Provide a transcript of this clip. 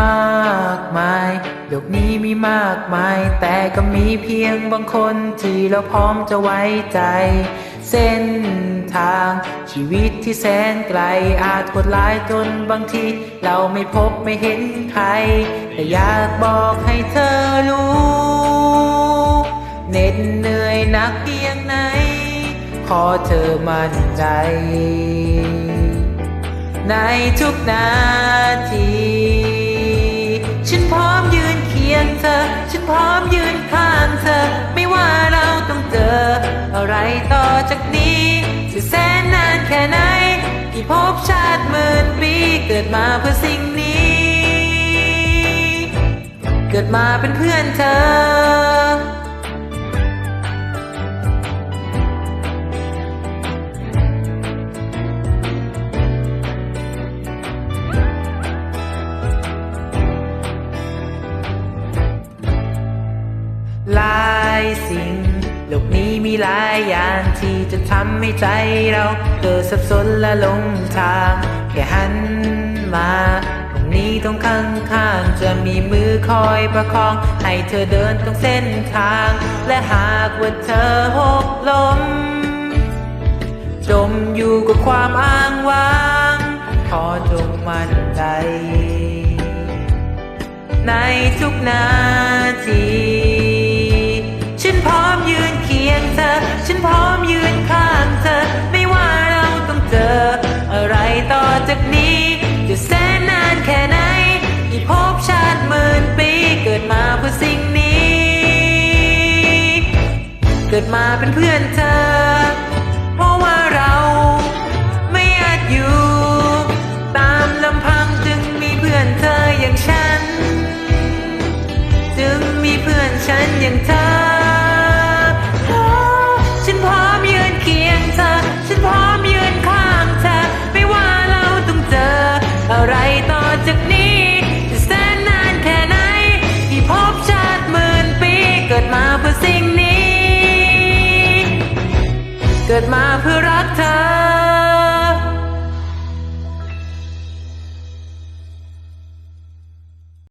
มากมายโลกนี้มีมากมาย แต่ก็มีเพียงบางคนที่เราพร้อมจะไว้ใจ เส้นทางชีวิตที่แสนไกลอาจโหดร้ายจนบางที เราไม่พบไม่เห็นใคร แต่อยากบอกให้เธอรู้เหน็ดเหนื่อยหนักเพียงไหน ขอเธอมั่นใจ ในทุกนา อะไรต่อจากนี้จะแสนนานแค่ไหนที่พบชาติหมื่นปีเกิดมาเพื่อสิ่งนี้ เกิดมาเป็นเพื่อนเธอ หลายสิ่ง โลกนี้มีหลายอย่างที่จะทำให้ใจเราเกิดสับสนและหลงทางแค่หันมาตรงนี้ตรงข้างข้างจะมีมือคอยประคอง ให้เธอเดินตรงเส้นทาง และหากว่าเธอหกล้มจมอยู่กับความอ้างว้าง ขอจงมั่นใจ ในทุกนาที กิดมาเป็นเพื่อนเธอ เพราะว่าเราไม่อาจอยู่ ตามลำพังจึงมีเพื่อนเธออย่างฉัน จึงมีเพื่อนฉันอย่างเธอ at my